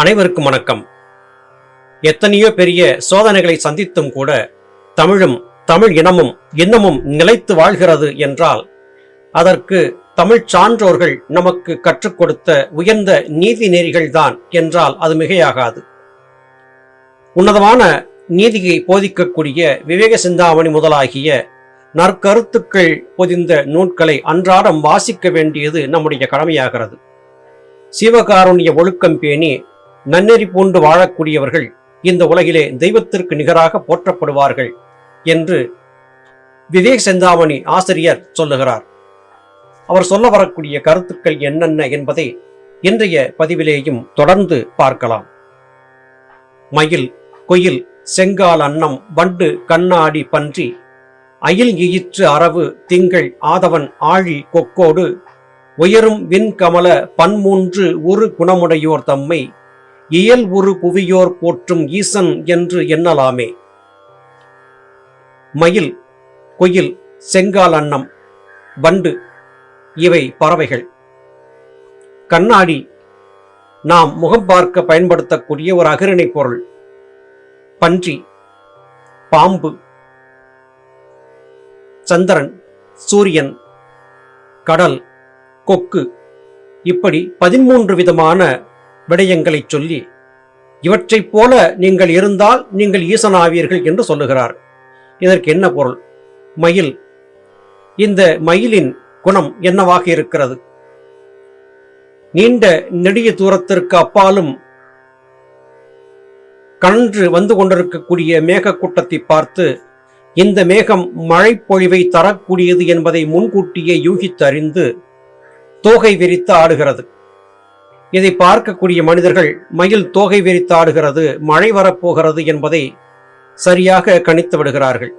அனைவருக்கும் வணக்கம். எத்தனையோ பெரிய சோதனைகளை சந்தித்தும் கூட தமிழும் தமிழ் இனமும் இன்னமும் நிலைத்து வாழ்கிறது என்றால் அதற்கு தமிழ் சான்றோர்கள் நமக்கு கற்றுக் கொடுத்த உயர்ந்த நீதி நெறிகள்தான் என்றால் அது மிகையாகாது. உன்னதமான நீதியை போதிக்கக்கூடிய விவேக சிந்தாமணி முதலாகிய நற்கருத்துக்கள் பொதிந்த நூல்களை அன்றாடம் வாசிக்க வேண்டியது நம்முடைய கடமையாகிறது. சிவகாருண்ய ஒழுக்கம் பேணி நன்னெறி பூண்டு வாழக்கூடியவர்கள் இந்த உலகிலே தெய்வத்திற்கு நிகராக போற்றப்படுவார்கள் என்று விவேக் செந்தாமணி ஆசிரியர் சொல்லுகிறார். அவர் சொல்ல வரக்கூடிய கருத்துக்கள் என்னென்ன என்பதை இன்றைய பதிவிலேயும் தொடர்ந்து பார்க்கலாம். மயில் குயில் செங்கால் அன்னம் வண்டு கண்ணாடி பன்றி அயில் இயிற்று அரவு திங்கள் ஆதவன் ஆழி கொக்கோடு உயரும் விண்கமல பன்மூன்று உரு குணமுடையோர் தம்மை இயல் ஒரு புவியோர் போற்றும் ஈசன் என்று எண்ணலாமே. மயில் குயில் செங்கால் அன்னம் வண்டு இவை பறவைகள். கண்ணாடி நாம் முகம் பார்க்க பயன்படுத்தக்கூடிய ஒரு அகிரணை பொருள். பன்றி பாம்பு சந்திரன் சூரியன் கடல் கொக்கு. இப்படி பதிமூன்று விதமான விடயங்களை சொல்லி இவற்றைப் போல நீங்கள் இருந்தால் நீங்கள் ஈசனாவீர்கள் என்று சொல்லுகிறார். இதற்கு என்ன பொருள்? மயில். இந்த மயிலின் குணம் என்னவாக இருக்கிறது? நீண்ட நெடிய தூரத்திற்கு அப்பாலும் கன்று வந்து கொண்டிருக்கக்கூடிய மேகக்கூட்டத்தை பார்த்து இந்த மேகம் மழைப்பொழிவை தரக்கூடியது என்பதை முன்கூட்டியே யூகித்தறிந்து தோகை விரித்து ஆடுகிறது. இதை பார்க்கக்கூடிய மனிதர்கள் மயில் தோகை விரித்து ஆடுகிறது மழை வரப்போகிறது என்பதை சரியாக கணித்து விடுகிறார்கள்.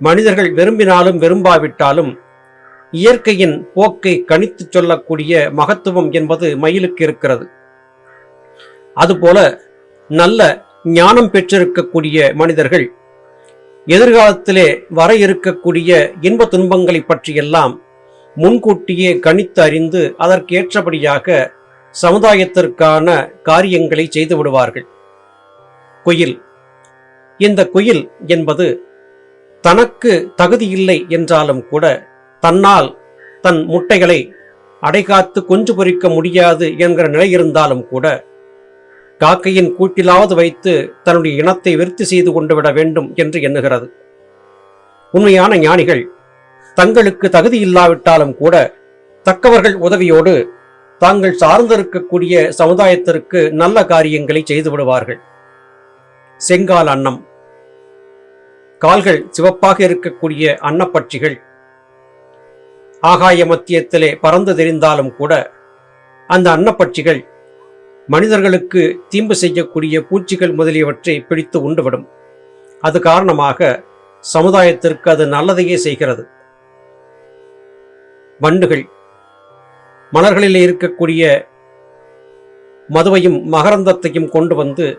மனிதர்கள் விரும்பினாலும் விரும்பாவிட்டாலும் இயற்கையின் போக்கை கணித்து சொல்லக்கூடிய மகத்துவம் என்பது மயிலுக்கு இருக்கிறது. அதுபோல நல்ல ஞானம் பெற்றிருக்கக்கூடிய மனிதர்கள் எதிர்காலத்திலே வர இருக்கக்கூடிய இன்ப துன்பங்களை பற்றியெல்லாம் முன்கூட்டியே கணித்து அறிந்து அதற்கேற்றபடியாக சமுதாயத்திற்கான காரியங்களை செய்து விடுவார்கள். குயில். இந்த குயில் என்பது தனக்கு தகுதியில்லை என்றாலும் கூட தன்னால் தன் முட்டைகளை அடைகாத்து குஞ்சு பொறிக்க முடியாது என்கிற நிலை இருந்தாலும் கூட காக்கையின் கூட்டிலாவது வைத்து தன்னுடைய இனத்தை விருத்தி செய்து கொண்டு விட வேண்டும் என்று எண்ணுகிறது. உண்மையான ஞானிகள் தங்களுக்கு தகுதி இல்லாவிட்டாலும் கூட தக்கவர்கள் உதவியோடு தாங்கள் சார்ந்திருக்கக்கூடிய சமுதாயத்திற்கு நல்ல காரியங்களை செய்து விடுவார்கள். செங்கால் அன்னம். கால்கள் சிவப்பாக இருக்கக்கூடிய அன்னப்பட்சிகள். ஆகாய மத்தியத்திலே பறந்து தெரிந்தாலும் கூட அந்த அன்னப்பட்சிகள் மனிதர்களுக்கு தீம்பு செய்யக்கூடிய பூச்சிகள் முதலியவற்றை பிடித்து உண்டுவிடும். அது காரணமாக சமுதாயத்திற்கு அது நல்லதையே செய்கிறது. வண்டுகள். மலர்களில் இருக்கக்கூடிய மதுவையும் மகரந்தத்தையும் கொண்டு வந்து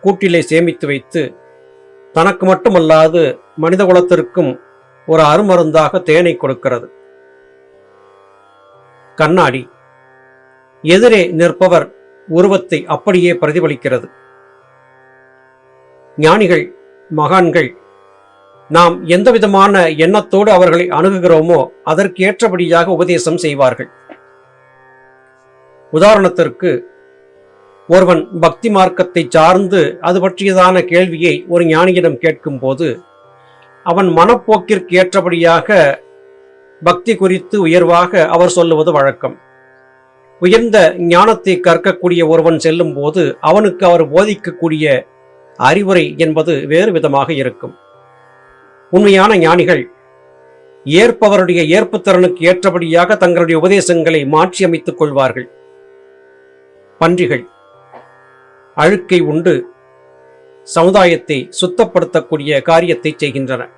கூட்டிலே சேமித்து வைத்து தனக்கு மட்டுமல்லாது மனித குலத்திற்கும் ஒரு அருமருந்தாக தேனை கொடுக்கிறது. கண்ணாடி. எதிரே நிற்பவர் உருவத்தை அப்படியே பிரதிபலிக்கிறது. ஞானிகள் மகான்கள் நாம் எந்த விதமான எண்ணத்தோடு அவர்களை அணுகுகிறோமோ அதற்கு ஏற்றபடியாக உபதேசம் செய்வார்கள். உதாரணத்திற்கு ஒருவன் பக்தி மார்க்கத்தை சார்ந்து அது பற்றியதான கேள்வியை ஒரு ஞானியிடம் கேட்கும் போது அவன் மனப்போக்கிற்கு ஏற்றபடியாக பக்தி குறித்து உயர்வாக அவர் சொல்லுவது வழக்கம். உயர்ந்த ஞானத்தை கற்கக்கூடிய ஒருவன் செல்லும் போது அவனுக்கு அவர் போதிக்கக்கூடிய அறிவுரை என்பது வேறு விதமாக இருக்கும். உண்மையான ஞானிகள். ஏற்பவருடைய ஏற்புத்திறனுக்கு ஏற்றபடியாக தங்களுடைய உபதேசங்களை மாற்றி அமைத்துக் கொள்வார்கள். பன்றிகள். அழுக்கை உண்டு. சமுதாயத்தை சுத்தப்படுத்தக்கூடிய காரியத்தை செய்கின்றன.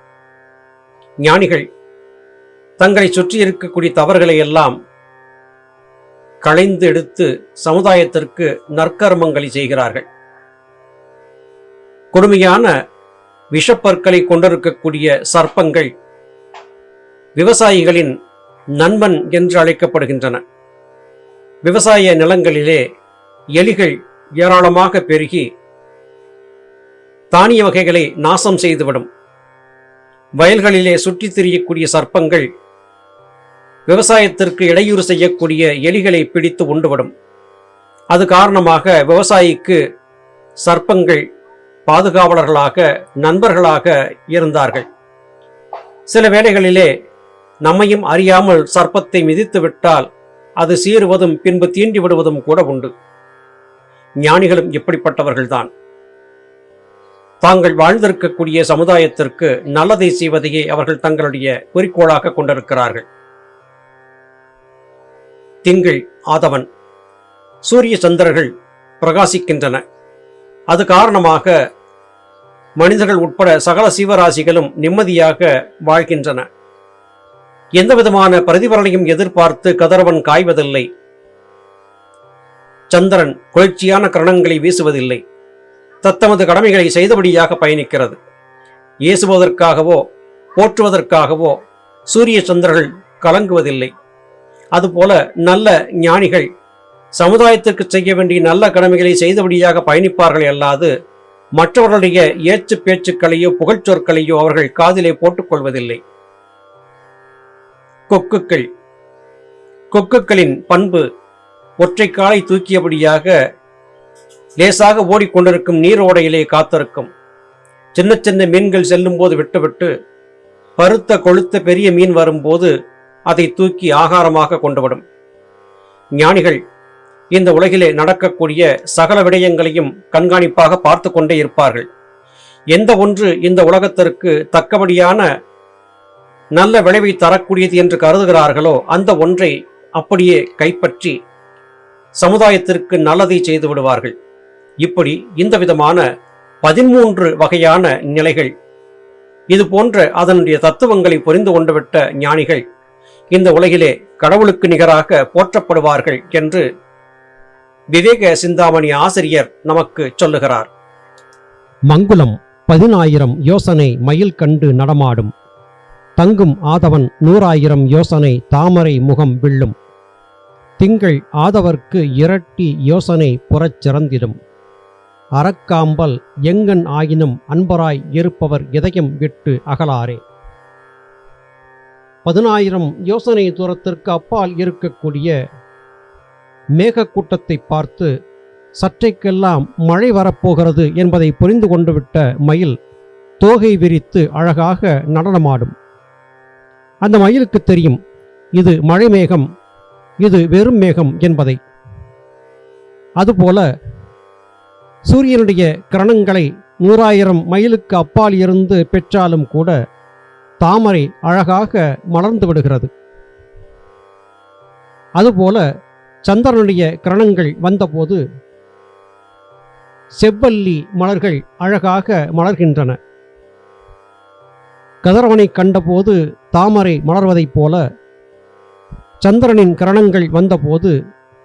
ஞானிகள். தங்களை சுற்றி இருக்கக்கூடிய தவறுகளை எல்லாம் களைந்து எடுத்து சமுதாயத்திற்கு நற்கர்மங்களை செய்கிறார்கள். கொடுமையான விஷப்பற்களை கொண்டிருக்கக்கூடிய சர்ப்பங்கள் விவசாயிகளின் நண்பன் என்று அழைக்கப்படுகின்றன. விவசாய நிலங்களிலே எலிகள் ஏராளமாக பெருகி தானிய வகைகளை நாசம் செய்துவிடும். வயல்களிலே சுற்றித் திரியக்கூடிய சர்ப்பங்கள் விவசாயத்திற்கு இடையூறு செய்யக்கூடிய எலிகளை பிடித்து உண்டுவிடும். அது காரணமாக விவசாயிக்கு சர்ப்பங்கள் பாதுகாவலர்களாக நண்பர்களாக இருந்தார்கள். சில வேளைகளிலே நம்மையும் அறியாமல் சர்ப்பத்தை மிதித்து விட்டால் அது சீறுவதும் பின்பு தீண்டி விடுவதும் கூட உண்டு. ஞானிகளும் இப்படிப்பட்டவர்கள்தான். தாங்கள் வாழ்ந்திருக்கக்கூடிய சமுதாயத்திற்கு நல்லதை செய்வதையே அவர்கள் தங்களுடைய குறிக்கோளாக கொண்டிருக்கிறார்கள். திங்கள் ஆதவன். சூரிய சந்திரர்கள் பிரகாசிக்கின்றன. அது காரணமாக மனிதர்கள் உட்பட சகல சீவராசிகளும் நிம்மதியாக வாழ்கின்றன. எந்த விதமான பிரதிபலனையும் எதிர்பார்த்து கதறவன் காய்வதில்லை. சந்திரன் குளிர்ச்சியான கரணங்களை வீசுவதில்லை. தத்தமது கடமைகளை செய்தபடியாக பயணிக்கிறது. ஏசுவதற்காகவோ போற்றுவதற்காகவோ சூரிய சந்திரர்கள் கலங்குவதில்லை. அதுபோல நல்ல ஞானிகள் சமுதாயத்திற்கு செய்ய வேண்டிய நல்ல கடமைகளை செய்தபடியாக பயணிப்பார்கள் அல்லாது மற்றவர்களுடைய ஏச்சு பேச்சுக்களையோ புகழ்ச்சொற்களையோ அவர்கள் காதிலே போட்டுக் கொள்வதில்லை கொக்குக்கள். கொக்குக்களின் பண்பு ஒற்றை காலை தூக்கியபடியாக லேசாக ஓடிக்கொண்டிருக்கும் நீரோடையிலே காத்திருக்கும். சின்ன சின்ன மீன்கள் செல்லும் போது விட்டுவிட்டு பருத்த கொழுத்த பெரிய மீன் வரும்போது அதை தூக்கி ஆகாரமாக கொண்டுவிடும். ஞானிகள் இந்த உலகிலே நடக்கக்கூடிய சகல விடயங்களையும் கண்காணிப்பாக பார்த்து கொண்டே இருப்பார்கள். எந்த ஒன்று இந்த உலகத்திற்கு தக்கபடியான நல்ல விளைவை தரக்கூடியது என்று கருதுகிறார்களோ அந்த ஒன்றை அப்படியே கைப்பற்றி சமுதாயத்திற்கு நல்லதை செய்து விடுவார்கள். இப்படி இந்த விதமான பதிமூன்று வகையான நிலைகள் இது போன்ற அதனுடைய தத்துவங்களை புரிந்து கொண்டுவிட்ட ஞானிகள் இந்த உலகிலே கடவுளுக்கு நிகராக போற்றப்படுவார்கள் என்று விவேக சிந்தாமணி ஆசிரியர் நமக்கு சொல்லுகிறார். மங்குளம் பதினாயிரம் யோசனை மயில் கண்டு நடமாடும். தங்கும் ஆதவன் நூறாயிரம் யோசனை தாமரை முகம் வில்லும். திங்கள் ஆதவர்க்கு இரட்டி யோசனை புறச் சிறந்திடும். அறக்காம்பல் எங்கன் ஆயினும் அன்பராய் இருப்பவர் இதயம் விட்டு அகலாரே. பதினாயிரம் யோசனை தூரத்திற்கு அப்பால் இருக்கக்கூடிய மேகக்கூட்டத்தை பார்த்து சற்றைக்கெல்லாம் மழை வரப்போகிறது என்பதை புரிந்து கொண்டுவிட்ட மயில் தோகை விரித்து அழகாக நடனமாடும். அந்த மயிலுக்கு தெரியும் இது மழை மேகம் இது வெறும் மேகம் என்பதை. அதுபோல சூரியனுடைய கிரணங்களை நூறாயிரம் மைலுக்கு அப்பால் இருந்து பெற்றாலும் கூட தாமரை அழகாக மலர்ந்து விடுகிறது. அதுபோல சந்திரனுடைய கிரணங்கள் வந்தபோது செவ்வல்லி மலர்கள் அழகாக மலர்கின்றன. கதிரவனை கண்டபோது தாமரை மலர்வதைப் போல சந்திரனின் கிரணங்கள் வந்தபோது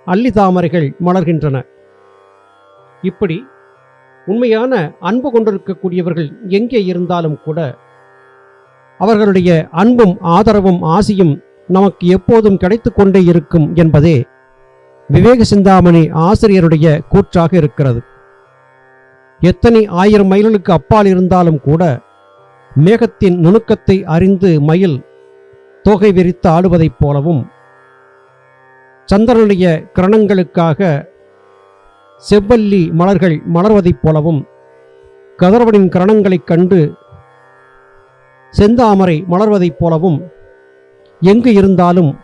அல்லி தாமரைகள் மலர்கின்றன. இப்படி உண்மையான அன்பு கொண்டிருக்கக்கூடியவர்கள் எங்கே இருந்தாலும் கூட அவர்களுடைய அன்பும் ஆதரவும் ஆசியும் நமக்கு எப்போதும் கிடைத்து கொண்டே இருக்கும் என்பதே விவேக சிந்தாமணி ஆசிரியருடைய கூற்றாக இருக்கிறது. எத்தனை ஆயிரம் மைல்களுக்கு அப்பால் இருந்தாலும் கூட மேகத்தின் நுணுக்கத்தை அறிந்து மயில் தோகை விரித்து ஆடுவதைப் போலவும் சந்திரனுடைய கிரணங்களுக்காக செவ்வல்லி மலர்கள் மலர்வதைப் போலவும் கதிரவனின் கிரணங்களைக் கண்டு செந்தாமரை மலர்வதைப் போலவும் எங்கு இருந்தாலும்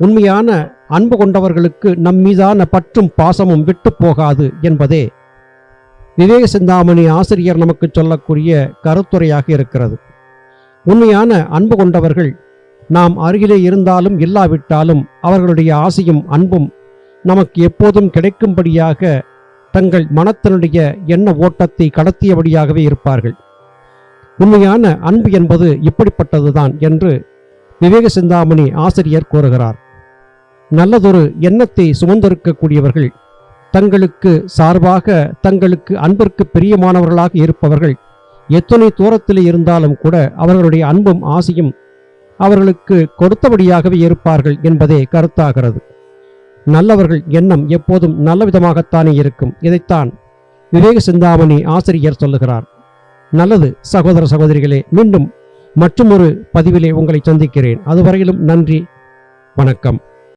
உண்மையான அன்பு கொண்டவர்களுக்கு நம் மீதான பற்றும் பாசமும் விட்டு போகாது என்பதே. விவேக சிந்தாமணி ஆசிரியர் நமக்கு சொல்லக்கூடிய கருத்துரையாக இருக்கிறது. உண்மையான அன்பு கொண்டவர்கள் நாம் அருகிலே இருந்தாலும் இல்லாவிட்டாலும் அவர்களுடைய ஆசையும் அன்பும் நமக்கு எப்போதும் கிடைக்கும்படியாக தங்கள் மனத்தினுடைய எண்ண ஓட்டத்தை கடத்தியபடியாகவே இருப்பார்கள். உண்மையான அன்பு என்பது இப்படிப்பட்டதுதான் என்று விவேக சிந்தாமணி ஆசிரியர் கூறுகிறார். நல்லதொரு எண்ணத்தை சுமந்திருக்கக்கூடியவர்கள் தங்களுக்கு சார்பாக தங்களுக்கு அன்பிற்கு பிரியமானவர்களாக இருப்பவர்கள் எத்தனை தூரத்தில் இருந்தாலும் கூட அவர்களுடைய அன்பும் ஆசையும் அவர்களுக்கு கொடுத்தபடியாகவே இருப்பார்கள் என்பதே கருத்தாகிறது. நல்லவர்கள் எண்ணம் எப்போதும் நல்ல விதமாகத்தானே இருக்கும். இதைத்தான் விவேக சிந்தாமணி ஆசிரியர் சொல்லுகிறார். நல்லது சகோதர சகோதரிகளே மீண்டும் மற்றொரு பதிவிலே உங்களை சந்திக்கிறேன். அதுவரையிலும் நன்றி வணக்கம்.